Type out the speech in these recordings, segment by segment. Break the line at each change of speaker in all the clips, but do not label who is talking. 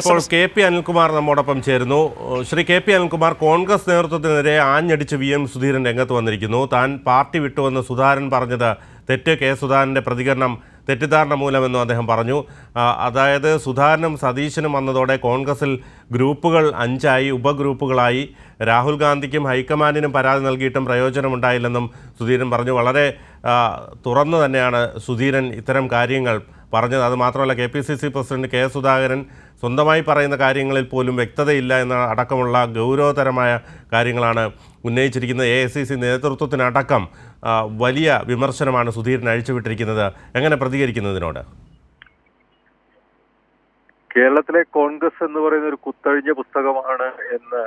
ഇപ്പോൾ K P Anilkumar നമ്മോടൊപ്പം ചേരുന്നു. Shri K P Anilkumar Congress നേതൃത്വത്തിനെതിരെ ആഞ്ഞടിച്ച് വി എം സുധീരൻ രംഗത്ത് വന്നിരിക്കുന്നു. താൻ പാർട്ടി വിട്ടുവെന്ന് സുധാരൻ പറഞ്ഞത് തെറ്റ്. കെ സുധാരന്റെ പ്രതികരണം തെറ്റിദ്ധാരണ മൂലമെന്നും അദ്ദേഹം പറഞ്ഞു. അതായത് സുധാരനും സതീശനും വന്നതോടെ കോൺഗ്രസിൽ ഗ്രൂപ്പുകൾ അഞ്ചായി ഉപഗ്രൂപ്പുകളായി. രാഹുൽ ഗാന്ധിക്കും ഹൈക്കമാൻഡിനും പരാതി നൽകിയിട്ടും പ്രയോജനമുണ്ടായില്ലെന്നും സുധീരൻ പറഞ്ഞു. വളരെ തുറന്നു തന്നെയാണ് സുധീരൻ ഇത്തരം കാര്യങ്ങൾ പറഞ്ഞത്. അത് മാത്രമല്ല K P C C president K Sudhakaran സ്വന്തമായി പറയുന്ന കാര്യങ്ങളിൽ പോലും വ്യക്തതയില്ല എന്ന അടക്കമുള്ള ഗൗരവതരമായ കാര്യങ്ങളാണ് ഉന്നയിച്ചിരിക്കുന്നത്. എ ഐ സി സി നേതൃത്വത്തിനടക്കം വലിയ വിമർശനമാണ് സുധീരൻ അഴിച്ചുവിട്ടിരിക്കുന്നത്. എങ്ങനെ പ്രതികരിക്കുന്നതിനോട്?
കേരളത്തിലെ കോൺഗ്രസ് എന്ന് പറയുന്ന ഒരു കുത്തഴിഞ്ഞ പുസ്തകമാണ് എന്ന്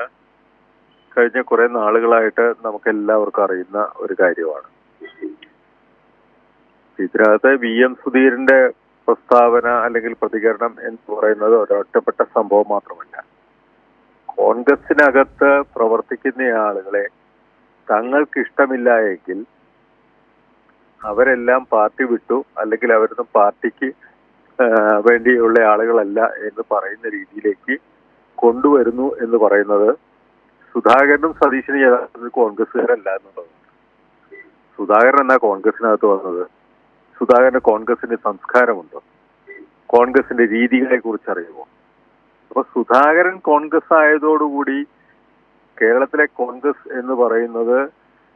കഴിഞ്ഞ കുറെ നാളുകളായിട്ട് നമുക്ക് എല്ലാവർക്കും അറിയുന്ന ഒരു കാര്യമാണ്. ഇതിനകത്ത് വി എം സുധീരന്റെ പ്രസ്താവന അല്ലെങ്കിൽ പ്രതികരണം എന്ന് പറയുന്നത് ഒരൊറ്റപ്പെട്ട സംഭവം മാത്രമല്ല. കോൺഗ്രസിനകത്ത് പ്രവർത്തിക്കുന്ന ആളുകളെ തങ്ങൾക്ക് ഇഷ്ടമില്ല എങ്കിൽ അവരെല്ലാം പാർട്ടി വിട്ടു അല്ലെങ്കിൽ അവരൊന്നും പാർട്ടിക്ക് വേണ്ടിയുള്ള ആളുകളല്ല എന്ന് പറയുന്ന രീതിയിലേക്ക് കൊണ്ടുവരുന്നു എന്ന് പറയുന്നത് സുധാകരനും സതീശനും യഥാർത്ഥത്തിൽ കോൺഗ്രസ്സുകാരല്ല എന്നുള്ളത് സുധാകരൻ എന്നാ കോൺഗ്രസിനകത്ത് വന്നത്? സുധാകരന് കോൺഗ്രസിന്റെ സംസ്കാരമുണ്ടോ? കോൺഗ്രസിന്റെ രീതികളെ കുറിച്ച് അറിയുമോ അപ്പൊ സുധാകരൻ കോൺഗ്രസ് ആയതോടുകൂടി കേരളത്തിലെ കോൺഗ്രസ് എന്ന് പറയുന്നത്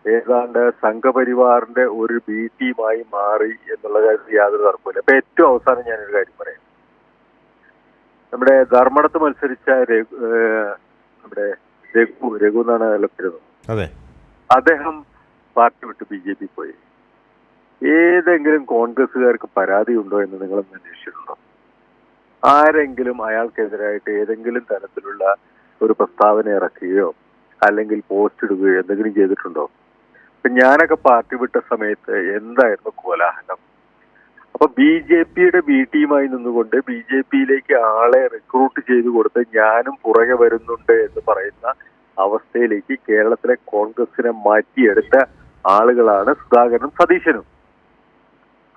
ഏതാണ്ട് സംഘപരിവാറിന്റെ ഒരു ബി ടീമായി മാറി എന്നുള്ള കാര്യത്തിൽ യാതൊരു തർക്കമില്ല അപ്പൊ ഏറ്റവും അവസാനം ഞാനൊരു കാര്യം പറയാം. നമ്മുടെ ധർമ്മടത്ത് മത്സരിച്ച നമ്മുടെ രഘു രഘു എന്നാണ്
അതെ.
അദ്ദേഹം പാർട്ടി വിട്ട് ബി ജെ പി പോയി. ഏതെങ്കിലും കോൺഗ്രസ്സുകാർക്ക് പരാതി ഉണ്ടോ എന്ന് നിങ്ങൾ അന്വേഷിച്ചിട്ടുണ്ടോ? ആരെങ്കിലും അയാൾക്കെതിരായിട്ട് ഏതെങ്കിലും തരത്തിലുള്ള ഒരു പ്രസ്താവന ഇറക്കുകയോ അല്ലെങ്കിൽ പോസ്റ്റ് ഇടുകയോ എന്തെങ്കിലും ചെയ്തിട്ടുണ്ടോ? ഇപ്പൊ ഞാനൊക്കെ പാർട്ടി വിട്ട സമയത്ത് എന്തായിരുന്നു കോലാഹലം? അപ്പൊ ബി ജെ പിയുടെ ബി ടീമായി നിന്നുകൊണ്ട് ബി ജെ പിയിലേക്ക് ആളെ റിക്രൂട്ട് ചെയ്തു കൊടുത്ത് ഞാനും പുറകെ വരുന്നുണ്ട് എന്ന് പറയുന്ന അവസ്ഥയിലേക്ക് കേരളത്തിലെ കോൺഗ്രസിനെ മാറ്റിയെടുത്ത ആളുകളാണ് സുധാകരനും സതീശനും.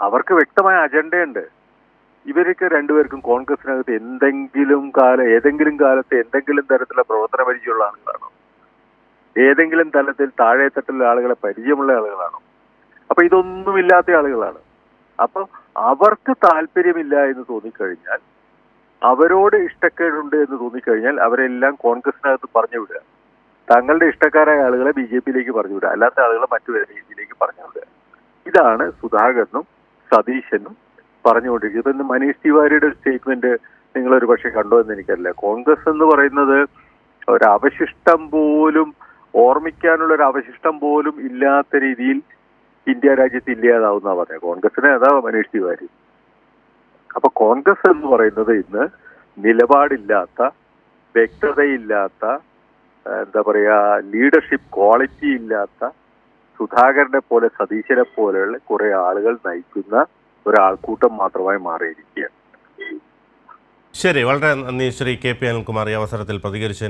അവർക്ക് വ്യക്തമായ അജണ്ടയുണ്ട്. ഇവർക്ക് രണ്ടുപേർക്കും കോൺഗ്രസിനകത്ത് എന്തെങ്കിലും കാല ഏതെങ്കിലും കാലത്ത് എന്തെങ്കിലും തരത്തിലുള്ള പ്രവർത്തന പരിചയമുള്ള ആളുകളാണോ? ഏതെങ്കിലും തലത്തിൽ താഴെത്തട്ടിലുള്ള ആളുകളെ പരിചയമുള്ള ആളുകളാണോ? അപ്പൊ ഇതൊന്നുമില്ലാത്ത ആളുകളാണ്. അപ്പൊ അവർക്ക് താല്പര്യമില്ല എന്ന് തോന്നിക്കഴിഞ്ഞാൽ അവരോട് ഇഷ്ടക്കേടുണ്ട് എന്ന് തോന്നിക്കഴിഞ്ഞാൽ അവരെല്ലാം കോൺഗ്രസിനകത്ത് പറഞ്ഞു വിടുക തങ്ങളുടെ ഇഷ്ടക്കാരായ ആളുകളെ ബി ജെ പിയിലേക്ക് പറഞ്ഞു വിടുക അല്ലാത്ത ആളുകളെ മറ്റു രീതിയിലേക്ക് പറഞ്ഞു വിടുക ഇതാണ് സുധാകരനും സതീശനും പറഞ്ഞുകൊണ്ടിരിക്കുന്നത് ഇന്ന് മനീഷ് തിവാരിയുടെ ഒരു സ്റ്റേറ്റ്മെന്റ് നിങ്ങൾ ഒരു പക്ഷെ കണ്ടോ എന്ന് എനിക്കറിയില്ല. കോൺഗ്രസ് എന്ന് പറയുന്നത് ഒരവശിഷ്ടം പോലും ഓർമ്മിക്കാനുള്ള ഒരു അവശിഷ്ടം പോലും ഇല്ലാത്ത രീതിയിൽ ഇന്ത്യ രാജ്യത്ത് ഇല്ലാതാവുന്ന പറഞ്ഞത്. കോൺഗ്രസിനെ അതാ മനീഷ് തിവാരി. അപ്പൊ കോൺഗ്രസ് എന്ന് പറയുന്നത് ഇന്ന് നിലപാടില്ലാത്ത വ്യക്തതയില്ലാത്ത എന്താ പറയാ ലീഡർഷിപ്പ് ക്വാളിറ്റി ഇല്ലാത്ത സുധാകരനെ പോലെ സതീശനെ പോലെയുള്ള കുറെ ആളുകൾ നയിക്കുന്ന ഒരാൾക്കൂട്ടം മാത്രമായി മാറിയിരിക്കുകയാണ്.
ശരി വളരെ നന്ദി ശ്രീ കെ പി അനിൽകുമാർ ഈ അവസരത്തിൽ പ്രതികരിച്ചതിന്.